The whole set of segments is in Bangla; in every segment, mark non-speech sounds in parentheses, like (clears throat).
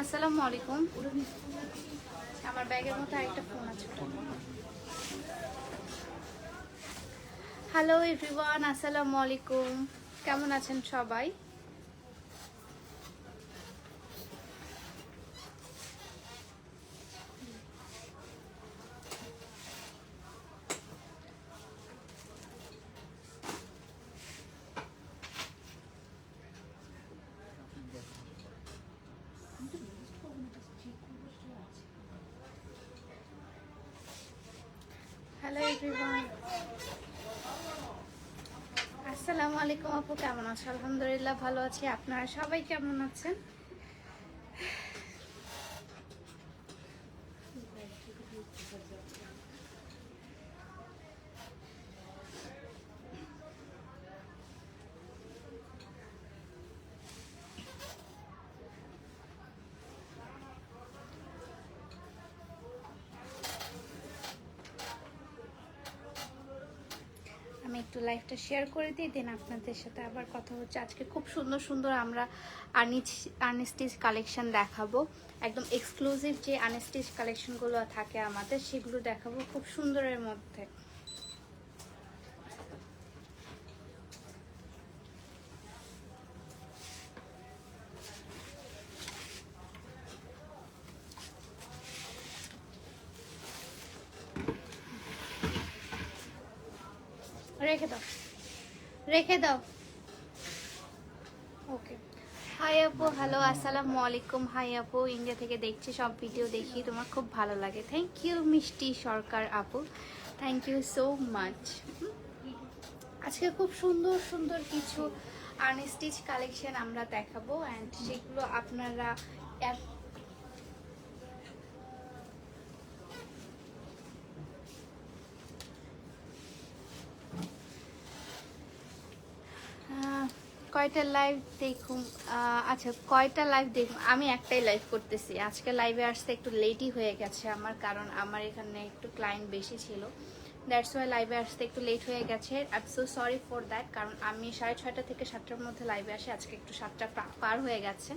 আসসালামু আলাইকুম। আমার ব্যাগের আরেকটা ফোন আছে। হ্যালো এভরিওয়ান আসসালামু আলাইকুম। কেমন আছেন সবাই? হ্যালো এভরিওয়ান আসসালামু আলাইকুম আপু কেমন আছেন আলহামদুলিল্লাহ ভালো আছি আপনারা সবাই কেমন আছেন আমি একটু শেয়ার করে দিই দেন আপনাদের সাথে আবার কথা হচ্ছে। আজকে খুব সুন্দর সুন্দর আমরা আর্নিচ আর্নিস্টিচ কালেকশন দেখাবো। একদম এক্সক্লুসিভ যে আর্নিস্টিচ কালেকশনগুলো থাকে আমাদের, সেগুলো দেখাবো খুব সুন্দরের মধ্যে। রেখে দাও। রেখে দাও। ওকে হাই আপু হ্যালো আসসালামু আলাইকুম। হাই আপু ইন্ডিয়া থেকে দেখছি, সব ভিডিও দেখি। তোমার খুব ভালো লাগে। থ্যাংক ইউ মিষ্টি সরকার আপু। থ্যাংক ইউ সো মাচ আজকে খুব সুন্দর সুন্দর কিছু আনস্টিচ কালেকশন আমরা দেখাবো। অ্যান্ড সেগুলো আপনারা এক- কয়টা লাইভ দেখুন আচ্ছা কয়টা লাইভ দেখুন আমি একটাই লাইভ করতেছি। আজকে লাইভে আসতে একটু লেটই হয়ে গেছে আমার, কারণ আমার এখানে একটু ক্লায়েন্ট বেশি ছিল। দ্যাটস ওয়াই লাইভে আসতে একটু লেট হয়ে গেছে। I so sorry for that কারণ আমি সাড়ে ছয়টা থেকে সাতটার মধ্যে লাইভে আসি। আজকে একটু সাতটা পার হয়ে গেছে।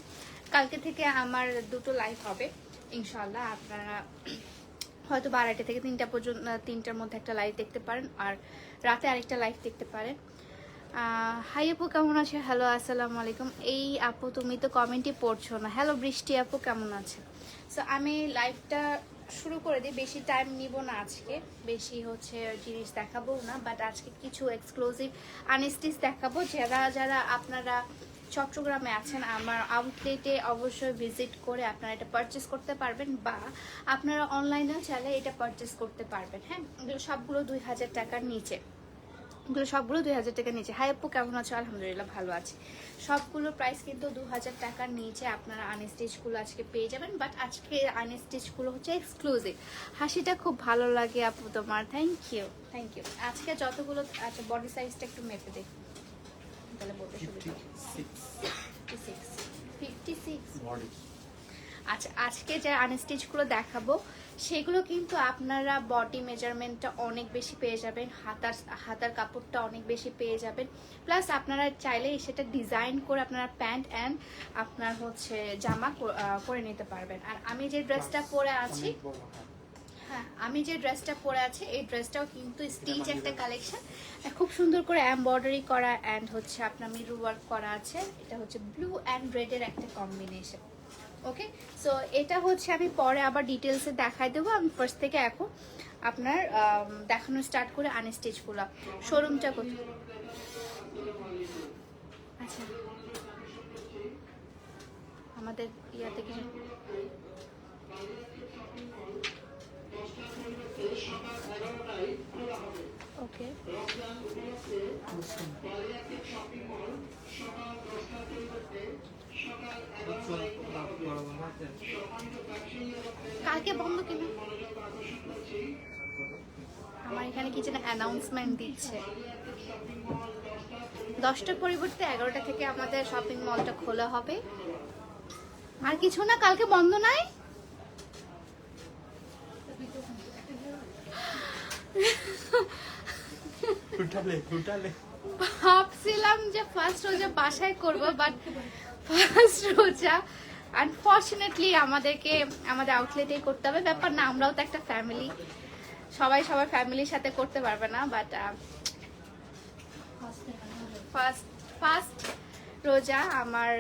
কালকে থেকে আমার দুটো লাইভ হবে ইনশাল্লাহ আপনারা হয়তো বা আড়াইটা থেকে তিনটা পর্যন্ত, তিনটার মধ্যে একটা লাইভ দেখতে পারেন, আর রাতে আরেকটা লাইভ দেখতে পারেন। হাই আপু, কেমন আছে হ্যালো আসসালামু আলাইকুম। এই আপু, তুমি তো কমেন্টই পড়ছো না। হ্যালো বৃষ্টি আপু, কেমন আছে সো আমি লাইভটা শুরু করে দিই। বেশি টাইম নিব না আজকে। বেশি হচ্ছে জিনিস দেখাবো না বাট আজকে কিছু এক্সক্লুসিভ আনস্টিচ দেখাবো। যারা যারা আপনারা চট্টগ্রামে আছেন, আমার আউটলেটে অবশ্যই ভিজিট করে আপনারা এটা পারচেস করতে পারবেন, বা আপনারা অনলাইনেও চাইলে এটা পারচেস করতে পারবেন। হ্যাঁ সবগুলো দুই হাজার টাকার নিচে। এগুলো সবগুলো দুই হাজার টাকার নিচে। হাই আপু কেমন আছো? আলহামদুলিল্লাহ ভালো আছে। সবগুলো প্রাইস কিন্তু দু হাজার টাকার নিচে আপনারা আনস্টিচগুলো আজকে পেয়ে যাবেন বাট আজকে আনস্টিচগুলো হচ্ছে এক্সক্লুসিভ হাসিটা খুব ভালো লাগে আপু তোমার। থ্যাংক ইউ থ্যাংক ইউ আজকে যতগুলো আচ্ছা বডি সাইজটা একটু মেপে দেখি। তাহলে বলতে সুবিধা ফিফটি সিক্স ফিফটি সিক্স আচ্ছা আজকে যে আনস্টিচগুলো দেখাবো সেগুলো কিন্তু আপনারা বডি মেজারমেন্টটা অনেক বেশি পেয়ে যাবেন হাতার হাতার কাপড়টা অনেক বেশি পেয়ে যাবেন। প্লাস আপনারা চাইলে সেটা ডিজাইন করে আপনারা প্যান্ট অ্যান্ড আপনার হচ্ছে জামা করে নিতে পারবেন। আর আমি যে ড্রেসটা পরে আছি হ্যাঁ। আমি যে ড্রেসটা পরে আছি এই ড্রেসটাও কিন্তু স্টিচ একটা কালেকশন খুব সুন্দর করে এমব্রয়ডারি করা অ্যান্ড হচ্ছে আপনার মিরু ওয়ার্ক করা আছে এটা হচ্ছে ব্লু অ্যান্ড রেডের একটা কম্বিনেশন ওকে সো এটা হচ্ছে আমি পরে আবার ডিটেলসে দেখাই দেবো। আমি ফার্স্ট থেকে এখন আপনার দেখানো স্টার্ট করে আনস্টিচগুলো শোরুমটা কোথায়? আচ্ছা। আমাদের ইয়াতে কিছু ওকে কালকে বন্ধ কিনা? আমার এখানে কি যেন অ্যানাউন্সমেন্ট দিচ্ছে। দশটার পরিবর্তে এগারোটা থেকে আমাদের শপিং মলটা খোলা হবে। আর কিছু না, কালকে বন্ধ নাই? উঠালে উঠালে। ভাবছিলাম যে ফার্স্ট রোজা বাসায় করব বাট ফার্স্ট রোজা আনফর্চুনেটলি আমাদেরকে, আমাদের আউটলেটেই করতে হবে। ব্যাপার না, আমরাও তো একটা ফ্যামিলি সবাই সবার ফ্যামিলির সাথে করতে পারবে না বাট ফার্স্ট ফার্স্ট রোজা আমার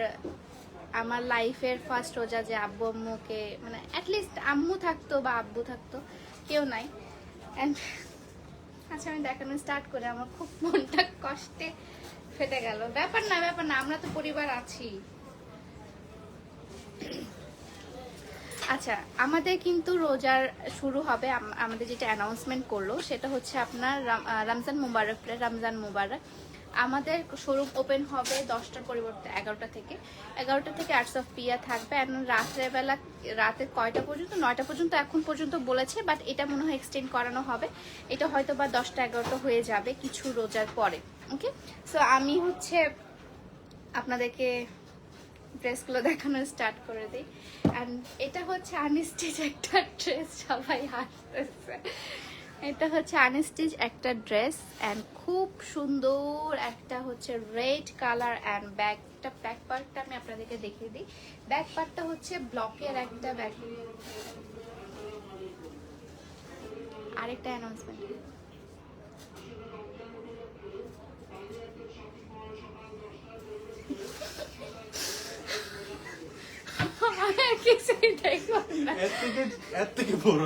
আমার লাইফের ফার্স্ট রোজা যে আব্বু আম্মুকে মানে অ্যাটলিস্ট আম্মু থাকতো বা আব্বু থাকতো, কেউ নাই। অ্যান্ড আচ্ছা আমি দেখানো স্টার্ট করে। আমার খুব মনটা কষ্টে ফেটে গেল। ব্যাপার না ব্যাপার না, আমরা তো পরিবার আছি। আচ্ছা আমাদের কিন্তু রোজার শুরু হবে আমাদের যেটা অ্যানাউন্সমেন্ট করল, সেটা হচ্ছে আপনার রাম- রমজান মুবারক রমজান মুবারক। আমাদের শোরুম ওপেন হবে দশটার পরিবর্তে, এগারোটা থেকে। এগারোটা থেকে আর্টস অফ পিয়া থাকবে। এখন রাত্রেবেলা রাতে কয়টা পর্যন্ত? নয়টা পর্যন্ত এখন পর্যন্ত বলেছে বাট এটা মনে হয় এক্সটেন্ড করানো হবে। এটা হয়তো বা দশটা, এগারোটা হয়ে যাবে কিছু রোজার পরে ওকে সো আমি হচ্ছে আপনাদেরকে ড্রেসগুলো দেখানো স্টার্ট করে দিই। অ্যান্ড এটা হচ্ছে আনস্টিচ একটা ড্রেস সবাই হাসতেছে। এটা হচ্ছে আনস্টিচ একটা ড্রেস অ্যান্ড খুব সুন্দর একটা হচ্ছে রেড কালার অ্যান্ড ব্যাগটা ব্যাক পার্টটা আমি আপনাদেরকে দেখিয়ে দিই। ব্যাক পার্টটা হচ্ছে ব্লকের একটা ব্যাগ। আরেকটা অ্যানাউন্সমেন্ট এর থেকে বড়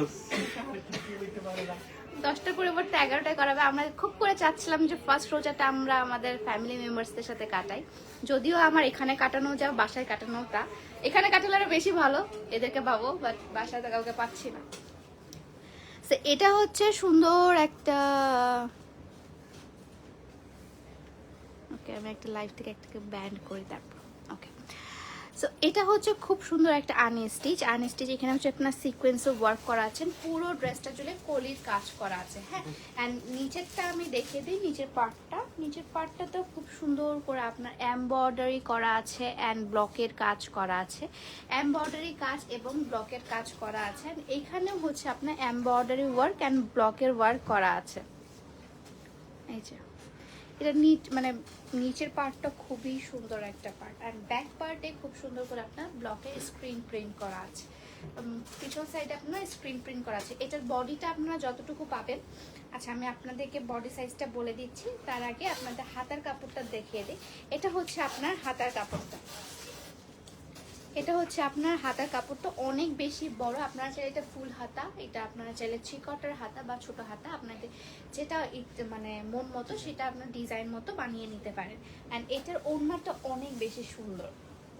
হইতে পারে না দশটার পরিবর্তে এগারোটায় করাবে। আমরা খুব করে চাচ্ছিলাম যে ফার্স্ট রোজাটা আমরা আমাদের ফ্যামিলি মেম্বার্সদের সাথে কাটাই। যদিও আমার এখানে কাটানো যা বাসায় কাটানো তা এখানে কাটালে আরও বেশি ভালো। এদেরকে পাবো বাট বাসায় তো কাউকে পাচ্ছি না। So, এটা হচ্ছে সুন্দর একটা ওকে আমি একটা লাইভ থেকে একটাকে ব্যান্ড করি তারপর। সো এটা হচ্ছে খুব সুন্দর একটা আনস্টিচ আনস্টিচ এখানে হচ্ছে আপনার সিকোয়েন্সও ওয়ার্ক করা আছে। পুরো ড্রেসটা জুড়ে কলির কাজ করা আছে হ্যাঁ? অ্যান্ড নিচেরটা আমি দেখিয়ে দিই, নিচের পার্টটা নিচের পার্টটাতেও খুব সুন্দর করে আপনার এমব্রয়ডারি করা আছে অ্যান্ড ব্লকের কাজ করা আছে। এমব্রয়ডারি কাজ এবং ব্লকের কাজ করা আছে। এখানেও হচ্ছে আপনার এমব্রয়ডারি ওয়ার্ক অ্যান্ড ব্লকের ওয়ার্ক করা আছে। এই যে। এটা নিচ মানে নিচের পার্টটা খুবই সুন্দর একটা পার্ট আর ব্যাক পার্টে খুব সুন্দর করে আপনার ব্লকে স্ক্রিন প্রিন্ট করা আছে। পিছন সাইডে আপনার স্ক্রিন প্রিন্ট করা আছে। এটার বডিটা আপনারা যতটুকু পাবেন আচ্ছা আমি আপনাদেরকে বডি সাইজটা বলে দিচ্ছি। তার আগে আপনাদের হাতার কাপড়টা দেখিয়ে দিই। এটা হচ্ছে আপনার হাতার কাপড়টা। এটা হচ্ছে আপনার হাতার কাপড়টা অনেক বেশি বড়। আপনারা চাইলে এটা ফুল হাতা, এটা আপনারা চাইলে থ্রি কটার হাতা বা ছোট হাতা, আপনাদের যেটা মানে মন মতো সেটা আপনার ডিজাইন মতো বানিয়ে নিতে পারেন। অ্যান্ড এটার ওড়নাটা অনেক বেশি সুন্দর।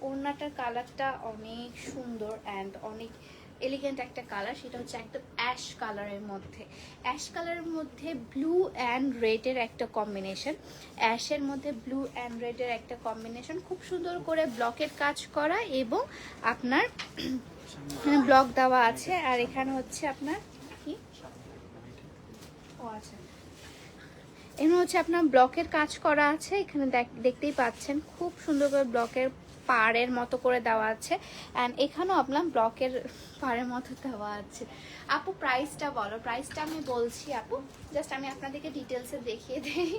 ওড়নাটার কালারটা অনেক সুন্দর অ্যান্ড অনেক এলিগেন্ট একটা কালার সেটা হচ্ছে একদম অ্যাশ কালারের মধ্যে। অ্যাশ কালারের মধ্যে ব্লু অ্যান্ড রেডের একটা কম্বিনেশন অ্যাশের মধ্যে ব্লু অ্যান্ড রেডের একটা কম্বিনেশন খুব সুন্দর করে ব্লকের কাজ করা এবং আপনার (clears throat) ব্লক দেওয়া আছে। আর এখানে হচ্ছে আপনার কি? ও আচ্ছা। এখানে হচ্ছে আপনার ব্লকের কাজ করা আছে। এখানে দেখ- দেখতেই পাচ্ছেন। খুব সুন্দর করে ব্লকের পাড়ের মতো করে দেওয়া আছে। অ্যান্ড এখানেও আপনার ব্লকের পাড়ের মতো দেওয়া আছে। আপু প্রাইসটা বলো। প্রাইসটা আমি বলছি আপু। জাস্ট আমি আপনাদেরকে ডিটেলসে দেখিয়ে দিই।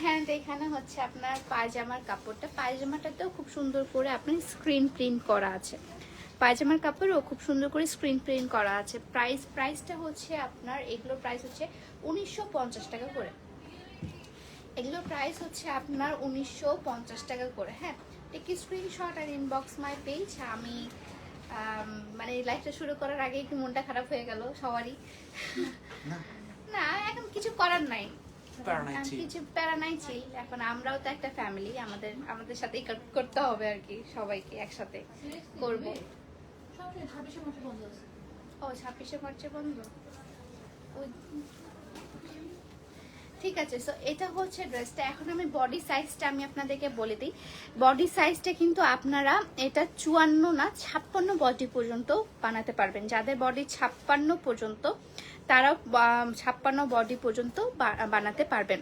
হ্যাঁ এখানে হচ্ছে আপনার পায়জামার কাপড়টা। পায়জামাটাতেও খুব সুন্দর করে আপনার স্ক্রিন প্রিন্ট করা আছে। পায়জামার কাপড়ও খুব সুন্দর করে স্ক্রিন প্রিন্ট করা আছে। প্রাইস প্রাইসটা হচ্ছে আপনার, এগুলোর প্রাইস হচ্ছে উনিশশো পঞ্চাশ টাকা করে। এগুলোর প্রাইস হচ্ছে আপনার উনিশশো পঞ্চাশ টাকা করে হ্যাঁ? টেক স্ক্রিনশট আর ইনবক্স মাই পেজ আমি মানে লাইফটা শুরু করার আগে একটু মনটা খারাপ হয়ে গেল সবারই। না। না এখন কিছু করার নাই। এখন কিছু প্যারা নাই chill। এখন আমরাও তো একটা ফ্যামিলি আমাদের আমাদের সাথেই করতে হবে আর কি সবাইকে একসাথে করব। ও ছাব্বিশে মার্চে বন্ধ? ওই- ঠিক আছে সো এটা হচ্ছে ড্রেসটা এখন আমি বডি সাইজটা আমি আপনাদেরকে বলে দিই। বডি সাইজটা কিন্তু আপনারা এটা চুয়ান্ন না, ছাপ্পান্ন বডি পর্যন্ত বানাতে পারবেন। যাদের বডি ছাপ্পান্ন পর্যন্ত তারা ছাপ্পান্ন বডি পর্যন্ত বানাতে পারবেন।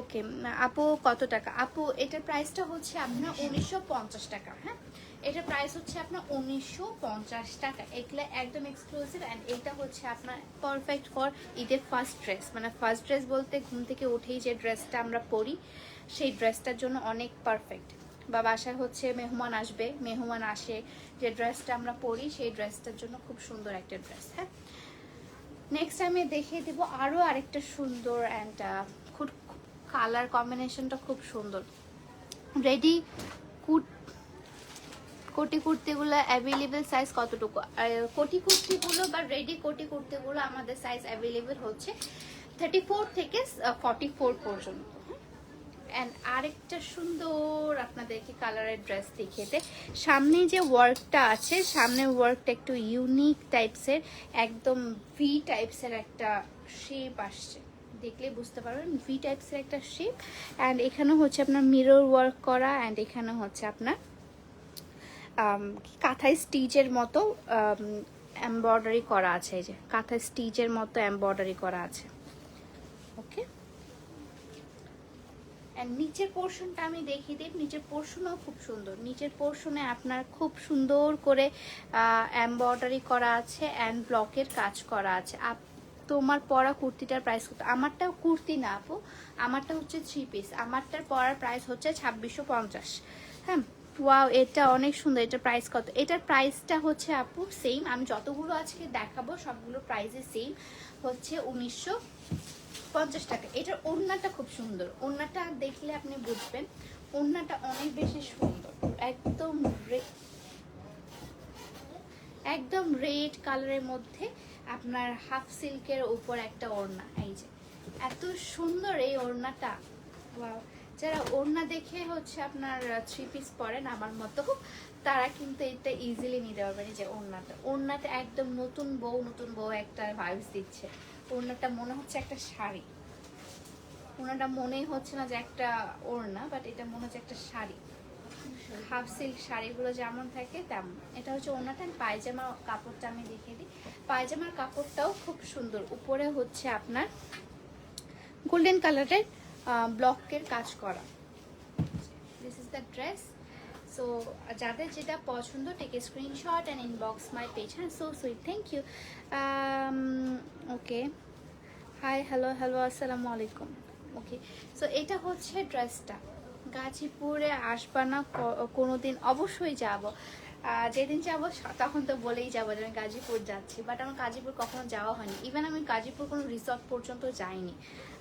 ওকে আপু কত টাকা? আপু, এটার প্রাইসটা হচ্ছে আপনার উনিশশো পঞ্চাশ টাকা হ্যাঁ? এটা প্রাইস হচ্ছে আপনার উনিশশো পঞ্চাশ টাকা। এগুলো একদম এক্সক্লুসিভ অ্যান্ড এটা হচ্ছে আপনার পারফেক্ট ফর ঈদের ফার্স্ট ড্রেস মানে ফার্স্ট ড্রেস বলতে ঘুম থেকে উঠেই যে ড্রেসটা আমরা পরি, সেই ড্রেসটার জন্য অনেক পারফেক্ট বা বাসায় হচ্ছে মেহমান আসবে, মেহমান আসে, যে ড্রেসটা আমরা পরি, সেই ড্রেসটার জন্য খুব সুন্দর একটা ড্রেস হ্যাঁ? নেক্সট আমি দেখিয়ে দেবো আরও আরেকটা সুন্দর অ্যান্ড খুব কালার কম্বিনেশনটা খুব সুন্দর। রেডি কুট কোটি কুর্তিগুলো অ্যাভেলেবেল সাইজ কতটুকু? কোটি কুর্তিগুলো বা রেডি কোটি কুর্তিগুলো আমাদের সাইজ অ্যাভেলেবেল হচ্ছে থার্টি ফোর থেকে ফর্টি ফোর পর্যন্ত। অ্যান্ড আরেকটা সুন্দর আপনাদেরকে কালারের ড্রেস দেখিয়ে দেয় সামনে যে ওয়ার্কটা আছে, সামনের ওয়ার্কটা একটু ইউনিক টাইপসের একদম ভি টাইপসের একটা শেপ আসছে। দেখলে বুঝতে পারবেন ভি টাইপসের একটা শেপ অ্যান্ড এখানে হচ্ছে আপনার মিরর ওয়ার্ক করা অ্যান্ড এখানে হচ্ছে আপনার কাঁথায় স্টিচের মতো এমব্রয়ডারি করা আছে এই যে। কাঁথায় স্টিচের মতো এমব্রয়ডারি করা আছে। ওকে নিচের পোর্শনটা আমি দেখিয়ে দিই। নিচের পোর্শনও খুব সুন্দর। নিচের পোর্শনে আপনার খুব সুন্দর করে এমব্রয়ডারি করা আছে অ্যান্ড ব্লকের কাজ করা আছে। আপ, তোমার পরা কুর্তিটার প্রাইস কত? আমারটাও কুর্তি না আপু। আমারটা হচ্ছে থ্রি পিস আমারটার পরার প্রাইস হচ্ছে ছাব্বিশশো পঞ্চাশ। হ্যাঁ? ওয়াও এটা অনেক সুন্দর। এটা প্রাইস কত? এটার প্রাইসটা হচ্ছে আপু সেম আমি যতগুলো আজকে দেখাবো, সবগুলো প্রাইসে সেম হচ্ছে উনিশশো পঞ্চাশ টাকা। এটার ওড়নাটা খুব সুন্দর। ওড়নাটা দেখলে আপনি বুঝবেন, ওড়নাটা অনেক বেশি সুন্দর। একদম একদম রেড কালারের মধ্যে আপনার হাফ সিল্কের উপর একটা ওড়না। এই যে, এত সুন্দর এই ওড়নাটা! যারা ওড়না দেখে হচ্ছে আপনার থ্রি পিস পরেন আমার মতো, তারা কিন্তু এটা ইজিলি নিতে পারবেন যে ওড়নাটা। ওড়নাটা একদম নতুন বউ নতুন বউ একটা ভাইবস দিচ্ছে। ওড়নাটা মনে হচ্ছে একটা শাড়ি। ওড়নাটা মনেই হচ্ছে না যে একটা ওড়না বাট এটা মনে হচ্ছে একটা শাড়ি। হাফ সিল্ক শাড়িগুলো যেমন থাকে তেমন। এটা হচ্ছে ওনাটা পায়জামা কাপড়টা আমি দেখিয়ে দিই। পায়জামার কাপড়টাও খুব সুন্দর। উপরে হচ্ছে আপনার গোল্ডেন কালারের ব্লকের কাজ করা। This is the dress so যাদের যেটা পছন্দ take screenshot and inbox my page হ্যাঁ so sweet thank you okay hi hello hello আসসালামু আলাইকুম। ওকে সো এটা হচ্ছে ড্রেসটা গাজীপুরে আসবা না কোনো দিন অবশ্যই যাব। যেদিন যাব তখন তো বলেই যাব যে আমি গাজীপুর যাচ্ছি। বাট আমার গাজীপুর কখনো যাওয়া হয়নি। ইভেন আমি গাজীপুর কোনো রিসর্ট পর্যন্ত যাইনি।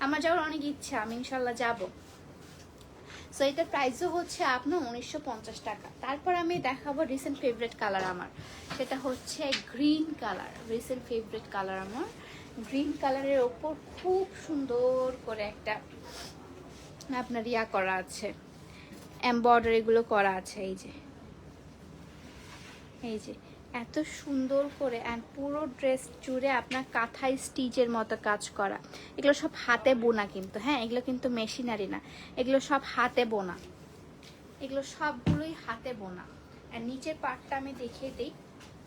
আমার যাওয়ার অনেক ইচ্ছা, আমি ইনশাল্লাহ যাব। সো এটার প্রাইসও হচ্ছে আপনার উনিশশো পঞ্চাশ টাকা। তারপর আমি দেখাবো রিসেন্ট ফেভারিট কালার আমার। সেটা হচ্ছে green colour recent favourite colour আমার। গ্রিন কালারের ওপর খুব সুন্দর করে একটা আপনার ইয়া করা আছে। এমব্রয়ডারিগুলো করা আছে, এই যে। এই যে, এত সুন্দর করে অ্যান্ড পুরো ড্রেস জুড়ে আপনার কাঁথাই স্টিচের মতো কাজ করা। এগুলো সব হাতে বোনা কিন্তু হ্যাঁ? এগুলো কিন্তু মেশিনারি না। এগুলো সব হাতে বোনা। এগুলো সবগুলোই হাতে বোনা। আর নিচের পার্টটা আমি দেখিয়ে দিই।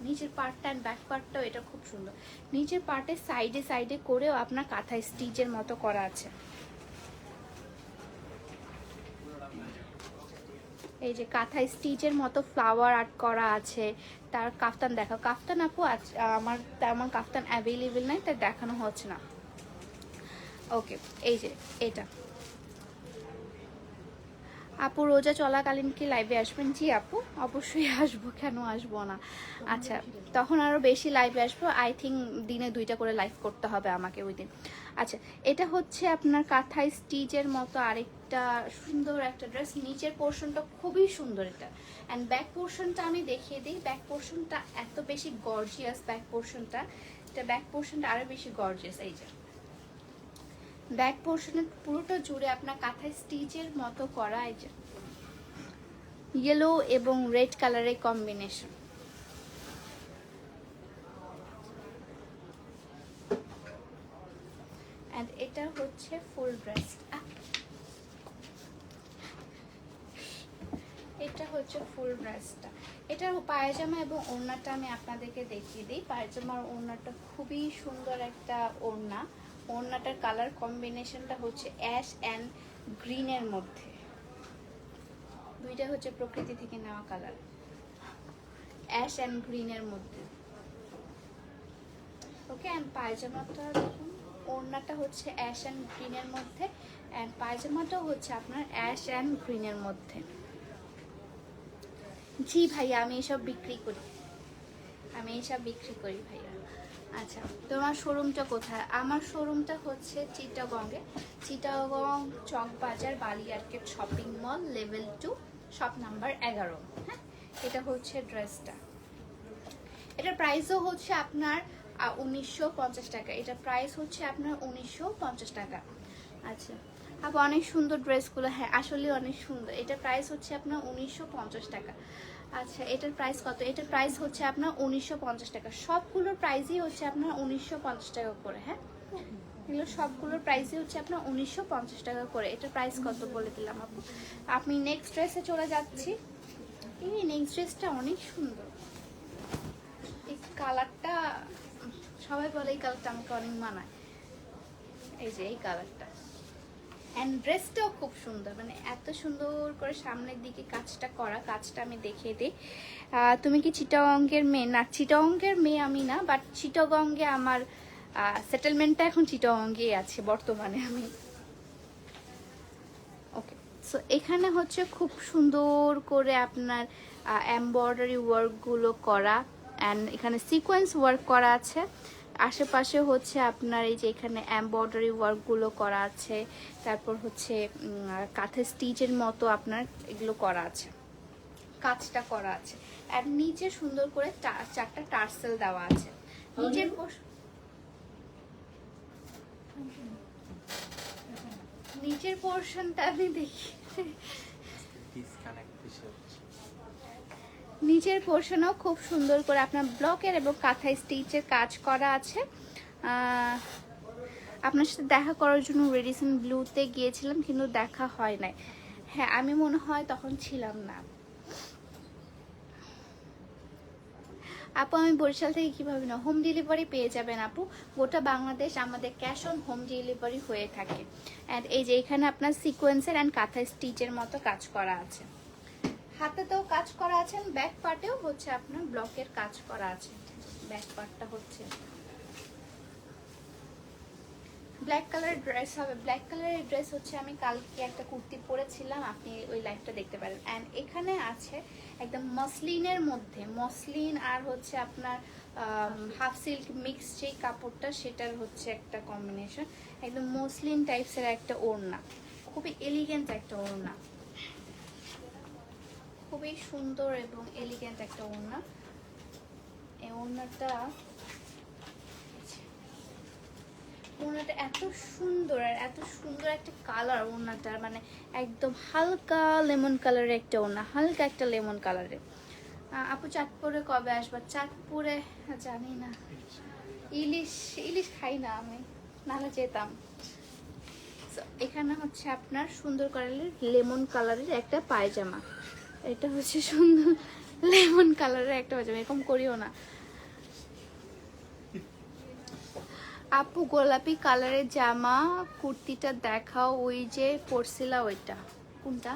নিচের পার্টটা অ্যান্ড ব্যাক পার্টটাও এটা খুব সুন্দর। নিচের পার্টে সাইডে সাইডে করেও আপনার কাঁথায় স্টিচের মতো করা আছে। এই যে কাঁথায় স্টিচের মতো ফ্লাওয়ার আর্ট করা আছে, তার কাফতান দেখো কাফতান আপু আমার তেমন কাফতান অ্যাভেলেবেল নাই, তাই দেখানো হচ্ছে না। ওকে এই যে, এটা। আপু রোজা চলাকালীন কি লাইভে আসবেন? জি, আপু। অবশ্যই আসব। কেন আসব না? আচ্ছা তখন আরও বেশি লাইভে আসব। আই থিঙ্ক দিনে দুইটা করে লাইভ করতে হবে আমাকে ওই দিন। আচ্ছা এটা হচ্ছে আপনার কাঁথায় স্টিচের মতো আরেকটা সুন্দর একটা ড্রেস নিচের পোর্শনটা খুবই সুন্দর এটা। অ্যান্ড ব্যাক পোর্শনটা আমি দেখিয়ে দিই। ব্যাক পোর্শনটা এত বেশি গর্জিয়াস ব্যাক পোর্শনটা এটা ব্যাক পোর্শনটা আরও বেশি গর্জিয়াস এই যে। ব্যাক পোর্শনের পুরোটা জুড়ে আপনার কাঁথায় স্টিচের মতো করা এই যে ইয়েলো এবং রেড কালারের কম্বিনেশন অ্যান্ড এটা হচ্ছে ফুল ড্রেসটা এটা হচ্ছে ফুল ড্রেসটা এটার পায়জামা এবং ওড়নাটা আমি আপনাদেরকে দেখিয়ে দিই। পায়জামার ওড়নাটা খুবই সুন্দর একটা ওড়না। ওড়নাটার কালার কম্বিনেশনটা হচ্ছে অ্যাশ অ্যান্ড গ্রিনের মধ্যে। দুইটা হচ্ছে প্রকৃতি থেকে নেওয়া কালার অ্যাশ অ্যান্ড গ্রিনের মধ্যে। ওকে অ্যান্ড পায়জামাটা দেখুন, ওড়নাটা হচ্ছে অ্যাশ অ্যান্ড গ্রিনের মধ্যে অ্যান্ড পায়জামাটাও হচ্ছে আপনার অ্যাশ অ্যান্ড গ্রিনের মধ্যে। জি ভাইয়া, আমি এসব বিক্রি করি। আমি এইসব বিক্রি করি ভাইয়া। আচ্ছা তোমার শোরুমটা কোথায়? আমার শোরুমটা হচ্ছে চিটাগংয়ে। Chittagong Chawk Bazar Bali Arcade shopping mall, level two, shop number এগারো। হ্যাঁ এটা হচ্ছে ড্রেসটা। এটার প্রাইসও হচ্ছে আপনার উনিশশো পঞ্চাশ টাকা। এটা প্রাইস হচ্ছে আপনার উনিশশো পঞ্চাশ টাকা। আচ্ছা আবার অনেক সুন্দর ড্রেসগুলো। হ্যাঁ আসলে অনেক সুন্দর। এটা প্রাইস হচ্ছে আপনার উনিশশো পঞ্চাশ টাকা। আচ্ছা এটার প্রাইস কত? এটার প্রাইস হচ্ছে আপনার উনিশশো পঞ্চাশ টাকা। সবগুলোর প্রাইসই হচ্ছে আপনার উনিশশো পঞ্চাশ টাকা করে হ্যাঁ? এগুলো সবগুলোর প্রাইসই হচ্ছে আপনার উনিশশো পঞ্চাশ টাকা করে। এটার প্রাইস কত বলে দিলাম আপু? আপনি নেক্সট ড্রেসে চলে যাচ্ছি। এই নেক্সট ড্রেসটা অনেক সুন্দর। এই কালারটা সবাই বলে এই কালারটা আমাকে অনেক মানায়। এই যে, এই কালারটা অ্যান্ড ড্রেসটাও খুব সুন্দর। মানে এত সুন্দর করে সামনের দিকে কাজটা করা, কাজটা আমি দেখিয়ে দিই। তুমি কি চিটাগঙ্গের মেয়ে? না চিটাগঙ্গের মেয়ে আমি না বাট চিটাগঙ্গে আমার সেটেলমেন্টটা এখন চিটাগঙ্গেই আছে, বর্তমানে আমি। ওকে সো এখানে হচ্ছে খুব সুন্দর করে আপনার এমব্রয়ডারি ওয়ার্কগুলো করা অ্যান্ড এখানে সিকোয়েন্স ওয়ার্ক করা আছে। আশেপাশে হচ্ছে আপনার এই যে এখানে এমব্রয়ডারি ওয়ার্কগুলো করা আছে তারপর হচ্ছে কাঁথে স্টিচের মতো আপনার এগুলো করা আছে কাজটা করা আছে। আর নিচে সুন্দর করে চারটা টার্সেল দেওয়া আছে। নিচের নিচের পোর্শনটা আমি দেখি। নিচের পোর্শনও খুব সুন্দর করে আপনার ব্লকের এবং কাঁথা স্টিচের কাজ করা আছে। আপনার সাথে দেখা করার জন্য রেডিসন ব্লুতে গিয়েছিলাম, কিন্তু দেখা হয় নাই। হ্যাঁ আমি মনে হয় তখন ছিলাম না। আপু, আমি বরিশাল থেকে কীভাবে না? হোম ডেলিভারি পেয়ে যাবেন আপু। গোটা বাংলাদেশ আমাদের ক্যাশ অন হোম ডেলিভারি হয়ে থাকে। অ্যান্ড এই যে এখানে আপনার সিকোয়েন্সের অ্যান্ড কাঁথা স্টিচের মতো কাজ করা আছে। হাতেতেও কাজ করা আছে ব্যাক পার্টেও হচ্ছে আপনার ব্লকের কাজ করা আছে। ব্যাক পার্টটা হচ্ছে। ব্ল্যাক কালার ড্রেস হবে। ব্ল্যাক কালারের ড্রেস হচ্ছে আমি কালকে একটা কুর্তি পরেছিলাম, আপনি ওই লাইফটা দেখতে পারেন। অ্যান্ড এখানে আছে একদম মসলিনের মধ্যে, মসলিন আর হচ্ছে আপনার হাফ সিল্ক মিক্স যে কাপড়টা, সেটার হচ্ছে একটা কম্বিনেশন একদম মসলিন টাইপসের একটা ওড়না। খুবই এলিগেন্ট একটা ওড়না। খুবই সুন্দর এবং এলিগেন্ট একটা ওড়না। এই ওড়নাটা ওড়নাটা এত সুন্দর আর এত সুন্দর একটা কালার ওড়নাটার মানে একদম হালকা লেমন কালারের একটা ওড়না, হালকা একটা লেমন কালারের আপু চাঁদপুরে কবে আসবা? চাঁদপুরে জানি না। ইলিশ ইলিশ খাই না আমি, নাহলে যেতাম। এখানে হচ্ছে আপনার সুন্দর কালারের লেমন কালারের একটা পায়জামা। এটা হচ্ছে সুন্দর লেমন কালারের একটা পায়জামা এরকম করিও না। আপু, গোলাপি কালারের জামা, কুর্তিটা দেখাও, ওই যে পরছিলা ওইটা। কোনটা?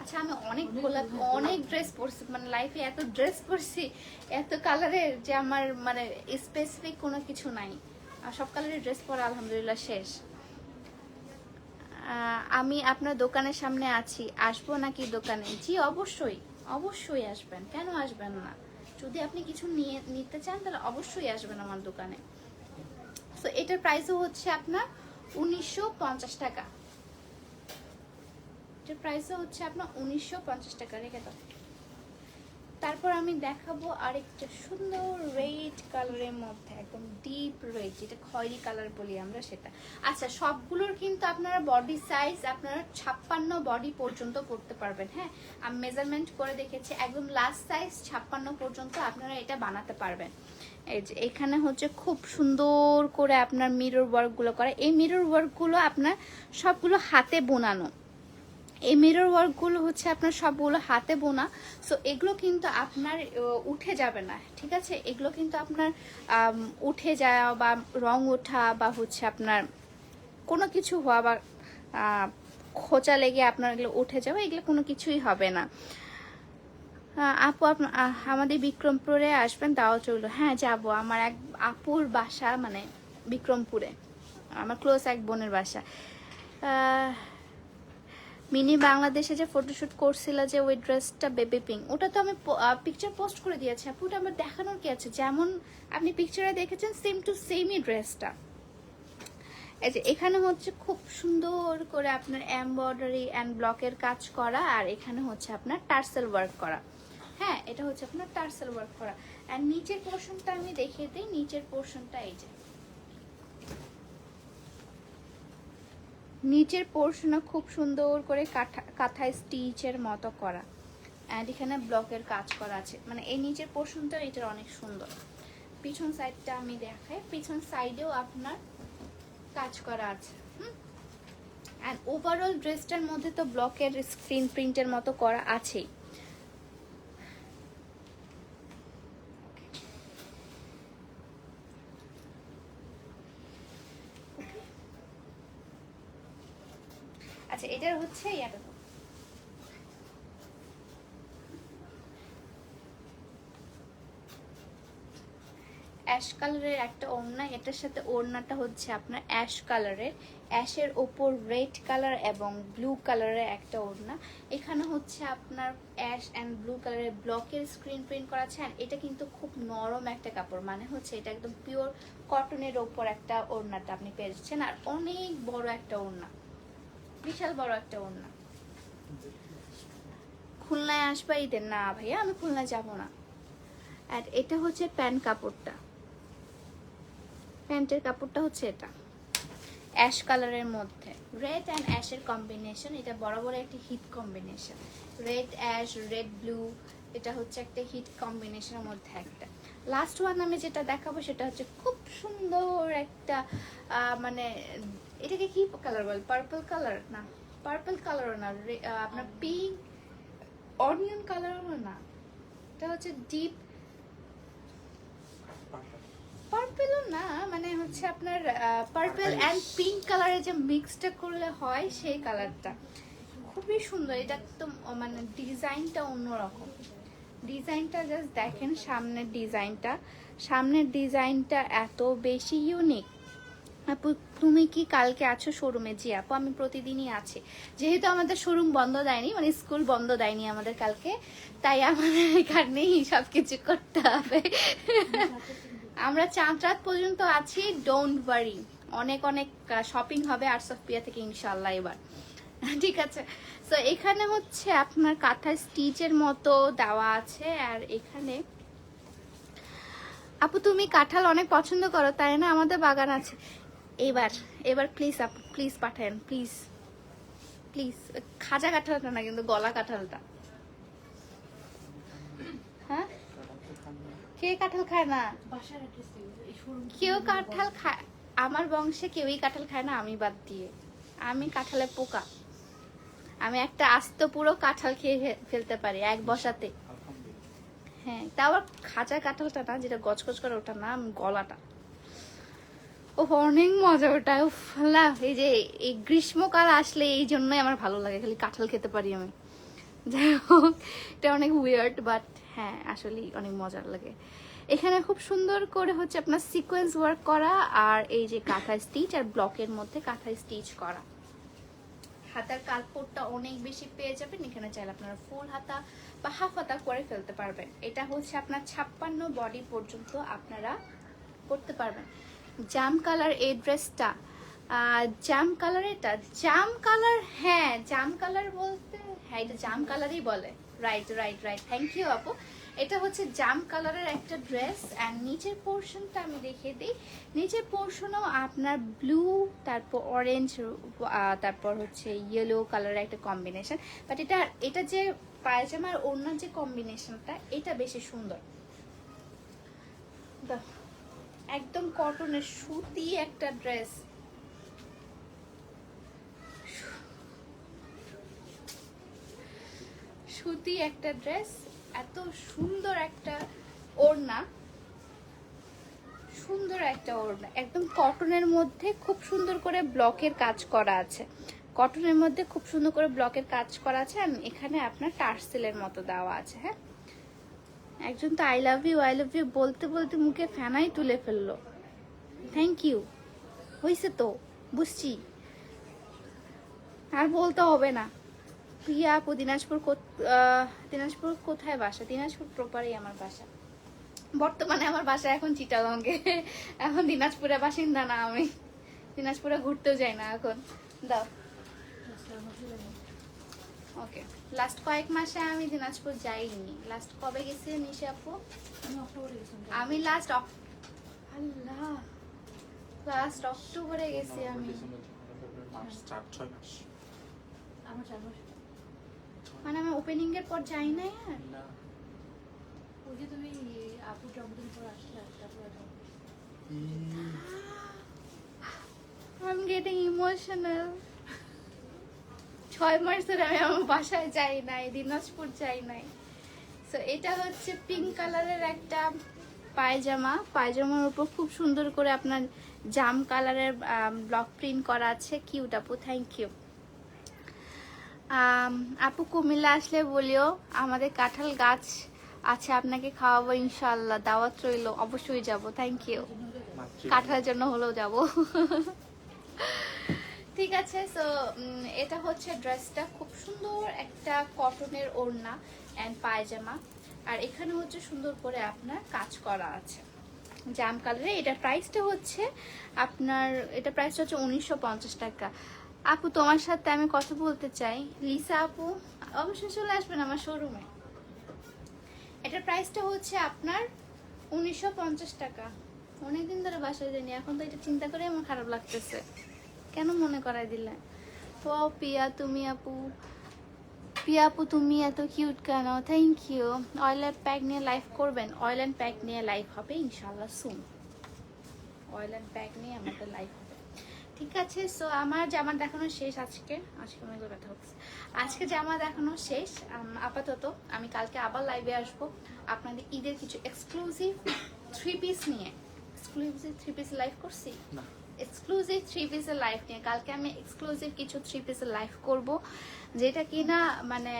আচ্ছা আমি অনেক গোলাপ, অনেক ড্রেস পরছি মানে লাইফে এত ড্রেস পরছি, এত কালারের যে আমার মানে স্পেসিফিক কোনো কিছু নাই। আর সব কালারের ড্রেস পরা আলহামদুলিল্লাহ শেষ। আমি আপনার দোকানের সামনে আছি। আসব নাকি দোকানে? জি, অবশ্যই। অবশ্যই আসবেন। কেন আসবেন না? যদি আপনি কিছু নিয়ে, নিতে চান, তাহলে অবশ্যই আসবেন আমার দোকানে। তো এটার প্রাইসও হচ্ছে আপনার উনিশশো পঞ্চাশ টাকা। এটার প্রাইসও হচ্ছে আপনার উনিশশো পঞ্চাশ টাকা। রেখে দাও। তারপর আমি দেখাবো আরেকটা সুন্দর রেড কালারের মধ্যে, একদম ডিপ রেড যেটা খয়েরি কালার বলি আমরা সেটা। আচ্ছা সবগুলোর কিন্তু আপনারা বডি সাইজ আপনারা ছাপ্পান্ন বডি পর্যন্ত করতে পারবেন হ্যাঁ? আমি মেজারমেন্ট করে দেখেছি, একদম লাস্ট সাইজ ছাপ্পান্ন পর্যন্ত আপনারা এটা বানাতে পারবেন। এই যে, এখানে হচ্ছে খুব সুন্দর করে আপনার মিরর ওয়ার্কগুলো করা। এই মিরর ওয়ার্কগুলো আপনার সবগুলো হাতে বোনানো। এই মিরর ওয়ার্কগুলো হচ্ছে আপনার সবগুলো হাতে বোনা। সো এগুলো কিন্তু আপনার উঠে যাবে না, ঠিক আছে? এগুলো কিন্তু আপনার উঠে যাওয়া বা রং ওঠা বা হচ্ছে আপনার কোনো কিছু হওয়া বা খোঁচা লেগে আপনার এগুলো উঠে যাওয়া, এগুলো কোনো কিছুই হবে না। আপু আমাদের বিক্রমপুরে আসবেন তাও চলল। হ্যাঁ যাব। আমার এক আপুর বাসা মানে বিক্রমপুরে। আমার ক্লোজ এক বোনের বাসা। মিনি বাংলাদেশে যে ফটোশুট করছিল যে ওই ড্রেসটা বেবি পিঙ্ক ওটা তো আমি পিকচার পোস্ট করে দিয়েছি। আপু, ওটা আমার দেখানোর কি আছে? যেমন আপনি পিকচারে দেখেছেন সেম টু সেমই ড্রেসটা এই যে এখানে হচ্ছে খুব সুন্দর করে আপনার এমব্রয়ডারি অ্যান্ড ব্লকের কাজ করা, আর এখানে হচ্ছে আপনার টার্সেল ওয়ার্ক করা। হ্যাঁ এটা হচ্ছে আপনার টার্সেল ওয়ার্ক করা। আর নিচের পোর্শনটা আমি দেখিয়ে দিই, নিচের পোর্শনটা এই যে। নিচের পোর্শনে খুব সুন্দর করে কাঠা, কাঁথায় স্টিচের মতো করা। অ্যান্ড এখানে ব্লকের কাজ করা আছে। মানে এই নিচের পোর্শনটা এটার অনেক সুন্দর। পিছন সাইডটা আমি দেখাই। পিছন সাইডেও আপনার কাজ করা আছে। হুম? অ্যান্ড ওভারঅল ড্রেসটার মধ্যে তো ব্লকের স্ক্রিন প্রিন্টের মতো করা আছেই আচ্ছা এটার হচ্ছে ইয়াটা। অ্যাশ কালারের একটা ওড়না, এটার সাথে ওড়নাটা হচ্ছে আপনার অ্যাশ কালারের। অ্যাশের ওপর রেড কালার এবং ব্লু কালারের একটা ওড়না। এখানে হচ্ছে আপনার অ্যাশ অ্যান্ড ব্লু কালারের ব্লকের স্ক্রিন প্রিন্ট করা আছে। এটা কিন্তু খুব নরম একটা কাপড়। মানে হচ্ছে এটা একদম পিওর কটনের ওপর একটা ওড়নাটা আপনি পেয়ে যাচ্ছেন। আর অনেক বড় একটা ওড়না। বিশাল বড় একটা ওড়না। খুলনায় আসবা ঈদের না ভাইয়া, আমি খুলনায় যাব না। আর এটা হচ্ছে প্যান্ট কাপড়টা। প্যান্টের কাপড়টা হচ্ছে এটা। অ্যাশ কালারের মধ্যে। রেড অ্যান্ড অ্যাশের কম্বিনেশন এটা বড় একটা hit combination red ash red blue এটা হচ্ছে একটা হিট কম্বিনেশনের মধ্যে একটা। লাস্ট ওয়ান আমি যেটা দেখাবো, সেটা হচ্ছে খুব সুন্দর একটা মানে এটাকে কি কালার বল? পার্পল কালার না পার্পল কালারও না। আপনার পিঙ্ক অনিয়ন কালারও না? এটা হচ্ছে ডিপ পার্পেলও না মানে হচ্ছে আপনার পার্পেল অ্যান্ড পিঙ্ক কালারের যে মিক্সটা করলে হয় সেই কালারটা খুবই সুন্দর এটা একদম মানে ডিজাইনটা অন্যরকম। ডিজাইনটা জাস্ট দেখেন সামনের ডিজাইনটা সামনের ডিজাইনটা এত বেশি ইউনিক আপু, তুমি কি কালকে আছো শোরুমে জি আপু, আমি প্রতিদিনই আছি। যেহেতু আমাদের শোরুম বন্ধ দেয়নি মানে স্কুল বন্ধ দেয়নি আমাদের কালকে, তাই আমাদের এখানেই সব কিছু করতে হবে। আমরা চাঁদ রাত পর্যন্ত আছি ডোন্ট ওয়ারি অনেক অনেক শপিং হবে আর্টস অফ পিয়া থেকে ইনশাল্লাহ এবার। ঠিক আছে? তো এখানে হচ্ছে আপনার কাঁথা স্টিচের মতো দেওয়া আছে, আর এখানে আপু, তুমি কাঁঠাল অনেক পছন্দ করো, তাই না? আমাদের বাগান আছে। এবার এবার প্লিজ আপ প্লিজ পাঠান প্লিজ প্লিজ খাজা কাঁঠালটা না কিন্তু গলা কাঁঠালটা। হ্যাঁ? কে কাঁঠাল খায় না? কেউ কাঁঠাল খায় আমার বংশে কেউই কাঁঠাল খায় না আমি বাদ দিয়ে। আমি কাঁঠালের পোকা। আমি একটা আস্ত পুরো কাঁঠাল খেয়ে ফেলতে পারি এক বসাতে। হ্যাঁ তাও আবার খাঁচা কাঁঠালটা না যেটা গজগজ করে ওটা না গলাটা। ও অনেক মজা ওটা না এই যে এই গ্রীষ্মকাল আসলে এই জন্যই আমার ভালো লাগে, খালি কাঁঠাল খেতে পারি আমি। যাই হোক, এটা অনেক উইয়ার্ড বাট হ্যাঁ আসলেই অনেক মজার লাগে। এখানে খুব সুন্দর করে হচ্ছে আপনার সিকোয়েন্স ওয়ার্ক করা আর এই যে কাঁথা স্টিচ আর ব্লকের মধ্যে কাঁথা স্টিচ করা। হাতার কাপড়টা অনেক বেশি পেয়ে যাবেন, এখানে চাইলে আপনারা ফুল হাতা বা হাফ হাতা করে ফেলতে পারবেন। এটা হচ্ছে আপনার ছাপ্পান্ন বডি পর্যন্ত আপনারা করতে পারবেন। জাম কালার এই ড্রেসটা। জাম কালার এটা? জাম কালার হ্যাঁ জাম কালার বলতে হ্যাঁ এটা জাম কালারই বলে। Right right right thank you আপু। এটা হচ্ছে জাম কালারের একটা ড্রেস অ্যান্ড নিচের পোর্শনটা আমি দেখিয়ে দিই। নিচের পোর্শনও আপনার ব্লু তারপর অরেঞ্জ তারপর হচ্ছে ইয়েলো কালারের একটা কম্বিনেশন বাট এটা এটা যে পায়জামার অন্য যে কম্বিনেশনটা এটা বেশি সুন্দর। একদম কটনের সুতি একটা ড্রেস। সুতি একটা ড্রেস, এত সুন্দর একটা ওড়না। সুন্দর একটা ওড়না, একদম কটনের মধ্যে খুব সুন্দর করে ব্লকের কাজ করা আছে। কটনের মধ্যে খুব সুন্দর করে ব্লকের কাজ করা আছে আর এখানে আপনার টার্সেলের মতো দেওয়া আছে হ্যাঁ? একজন তো I love you I love you বলতে বলতে মুখে ফেনাই তুলে ফেলল। থ্যাংক ইউ হয়েছে তো, বুঝছি। আর বলতে হবে না। প্রিয়া, আপু, দিনাজপুর দিনাজপুর কোথায় বাসা? দিনাজপুর প্রপারেই আমার বাসা। বর্তমানে আমার বাসা এখন চিটাগঙ্গে এখন দিনাজপুরে বাসিন্দা না আমি। দিনাজপুরে ঘুরতেও যাই না এখন। দাও। ওকে লাস্ট কয়েক মাসে আমি দিনাজপুর যাইনি। লাস্ট কবে গেছি নিশা আপু? আমি লাস্ট আল্লাহ। লাস্ট অক্টোবরে গেছি আমি। মানে আমি ওপেনিং এর পর যাই নাই আর? ওই যে তুমি আপুর জন্মদিন পর আসলে তারপরে। I'm getting emotional. ছয় মাস ধরে আমি আমার বাসায় যাই নাই দিনাজপুর যাই নাই। সো এটা হচ্ছে পিঙ্ক কালারের একটা পায়জামা। পায়জামার উপর খুব সুন্দর করে আপনার জাম কালারের ব্লক প্রিন্ট করা আছে। কিউট আপু থ্যাংক ইউ আপু কুমিল্লা আসলে বলিও আমাদের কাঁঠাল গাছ আছে আপনাকে খাওয়াবো ইনশাল্লাহ দাওয়াত রইল অবশ্যই যাব থ্যাংক ইউ কাঠার জন্য হলেও যাব। (laughs) ঠিক আছে সো এটা হচ্ছে ড্রেসটা খুব সুন্দর একটা কটনের ওড়না অ্যান্ড পায়জামা। আর এখানে হচ্ছে সুন্দর করে আপনার কাজ করা আছে। জাম কালারে এটা প্রাইসটা হচ্ছে আপনার, এটা প্রাইসটা হচ্ছে উনিশশো পঞ্চাশ টাকা। আপু, তোমার সাথে আমি কথা বলতে চাই। লিসা আপু, অবশ্যই চলে আসবেন আমার শোরুমে এটার প্রাইসটা হচ্ছে আপনার উনিশশো পঞ্চাশ টাকা। অনেকদিন ধরে বাসায় যাইনি, এখন তো এটা চিন্তা করে আমার খারাপ লাগতেছে। কেন মনে করাই দিলে? ও পিয়া, তুমি আপু। পিয়া আপু, তুমি এত কিউট কেন? Thank you oil and pack নিয়ে লাইভ করবেন। অয়েল অ্যান্ড প্যাক নিয়ে লাইভ হবে ইনশাল্লাহ সুন অয়েল অ্যান্ড প্যাক নিয়ে আমাদের লাইভ হবে। ঠিক আছে সো আমার জামা দেখানো শেষ আজকে। আজকে অনেক ব্যথা হচ্ছে। আজকে জামা দেখানো শেষ। আপাতত আমি কালকে আবার লাইভে আসব। আপনাদের ঈদের কিছু এক্সক্লুসিভ থ্রি পিস নিয়ে। এক্সক্লুসিভ থ্রি পিস লাইভ করছি? না। এক্সক্লুসিভ থ্রি পিসের লাইফ নিয়ে। কালকে আমি এক্সক্লুসিভ কিছু থ্রি পিসের লাইফ করব, যেটা কি না মানে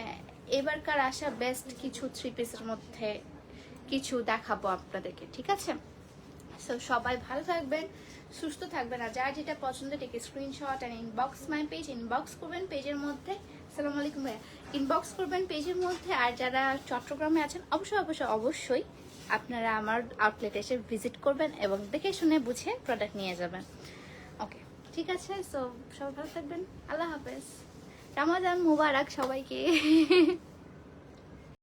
এবারকার আসা বেস্ট কিছু থ্রি পিসের মধ্যে কিছু দেখাবো আপনাদেরকে, ঠিক আছে? সো সবাই ভালো থাকবেন, সুস্থ থাকবেন, আর যার যেটা পছন্দ থেকে screenshot and inbox my page inbox করবেন পেজের মধ্যে। সালাম আলাইকুম ইনবক্স করবেন পেজের মধ্যে, আর যারা চট্টগ্রামে আছেন, অবশ্যই অবশ্যই অবশ্যই আপনারা আমার আউটলেটে এসে ভিজিট করবেন এবং দেখে শুনে বুঝে প্রোডাক্ট নিয়ে যাবেন। ওকে ঠিক আছে? সো সবাই ভালো থাকবেন। আল্লাহ হাফেজ। রামাজান মুবারক সবাইকে। (laughs)